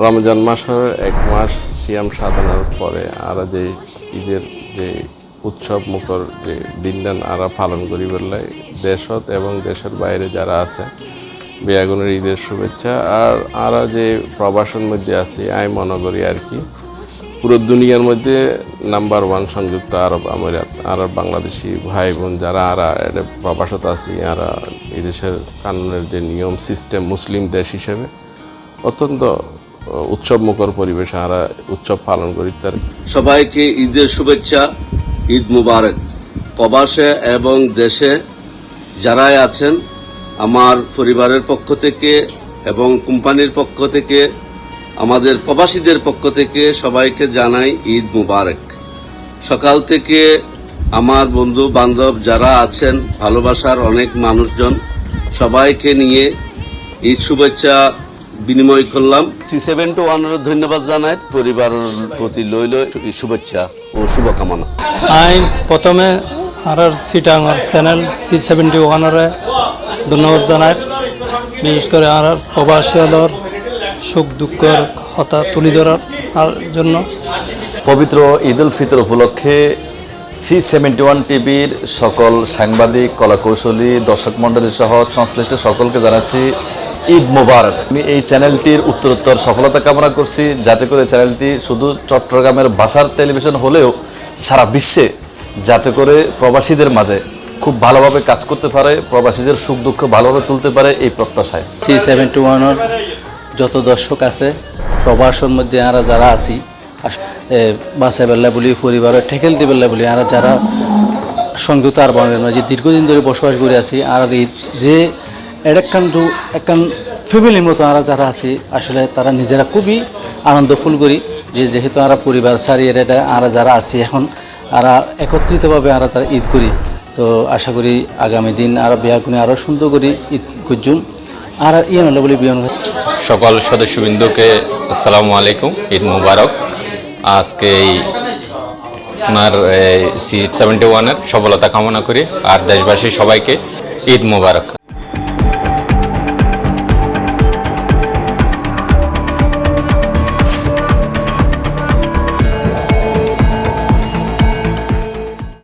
রমজান মাসের এক মাস সিয়াম সাধনার পরে আর যে ঈদের যে উৎসব মুখর যে দিনদান আরা পালন করি বললে দেশত এবং দেশের বাইরে যারা আছে, বেয়াগুনের ঈদের শুভেচ্ছা আর আরা যে প্রবাসন মধ্যে আছি আমি মনে করি আর কি, পুরো দুনিয়ার মধ্যে নাম্বার ওয়ান সংযুক্ত আরব আমিরাত আরব বাংলাদেশি ভাই বোন যারা আরা প্রবাসত আছি, আরা এই দেশের কানুনের যে নিয়ম সিস্টেম মুসলিম দেশ হিসেবে অত্যন্ত উৎসব মুখর পরিবেশ আমরা উৎসব পালন করি। তার সবাইকে ঈদের শুভেচ্ছা, ঈদ মুবারক। প্রবাসে এবং দেশে যারাই আছেন, আমার পরিবারের পক্ষ থেকে এবং কোম্পানির পক্ষ থেকে, আমাদের প্রবাসীদের পক্ষ থেকে সবাইকে জানাই ঈদ মুবারক। সকাল থেকে আমার বন্ধু বান্ধব যারা আছেন, ভালোবাসার অনেক মানুষজন, সবাইকে নিয়ে ঈদ শুভেচ্ছা বিনিময় করলাম। সি সেভেন টু ওয়ানের ধন্যবাদ জানাই। পরিবারের প্রতি লইল শুভেচ্ছা ও শুভকামনা। আমি প্রথমে আর সিটাঙর চ্যানেল সি সেভেন্টি ওয়ানরে ধন্যবাদ জানাই। বিশেষ করে আর প্রবাসী হলর সুখ দুঃখের কথা তুলি ধরার আর জন্য। পবিত্র ঈদ উল ফিতর উপলক্ষে সি সেভেন্টি ওয়ান টিভির সকল সাংবাদিক, কলাকৌশলী, দর্শক মণ্ডলী সহ সংশ্লিষ্ট সকলকে জানাচ্ছি ঈদ মোবারক। আমি এই চ্যানেলটির উত্তরোত্তর সফলতা কামনা করছি। যাতে করে চ্যানেলটি শুধু চট্টগ্রামের ভাষার টেলিভিশন হলেও সারা বিশ্বে যাতে করে প্রবাসীদের মাঝে খুব ভালোভাবে কাজ করতে পারে, প্রবাসীদের সুখ দুঃখ ভালোভাবে তুলতে পারে এই প্রত্যাশায়। সি সেভেন্টি ওয়ানের যত দর্শক আছে, প্রবাসর মধ্যে আমরা যারা আছি বাসা বেল্লা বলি পরিবারের ঠেকেল দি বেল্লা বলি আমরা যারা সংযুক্ত আর বাংলার মাঝে দীর্ঘদিন ধরে বসবাস করে আছি, আর এই যে একখান একখান ফ্যামিলির মতো আমরা যারা আছি, আসলে তারা নিজেরা খুবই আনন্দ ফুল করি, যে যেহেতু আমরা পরিবার ছাড়িয়ে এটা আমরা যারা আছি এখন আমরা একত্রিতভাবে আমরা তারা ঈদ করি। তো আশা করি আগামী দিন আর বিয়াগুনি আরও সুন্দর করি ঈদ করজুম আর ইয়ে বলি বিয়ন সকল সদস্যবৃন্দকে আসসালামু আলাইকুম, ঈদ মুবারক। আজকে এই আপনার সি সেভেন্টি ওয়ানের সফলতা কামনা করি। আর দেশবাসী সবাইকে ঈদ মুবারক।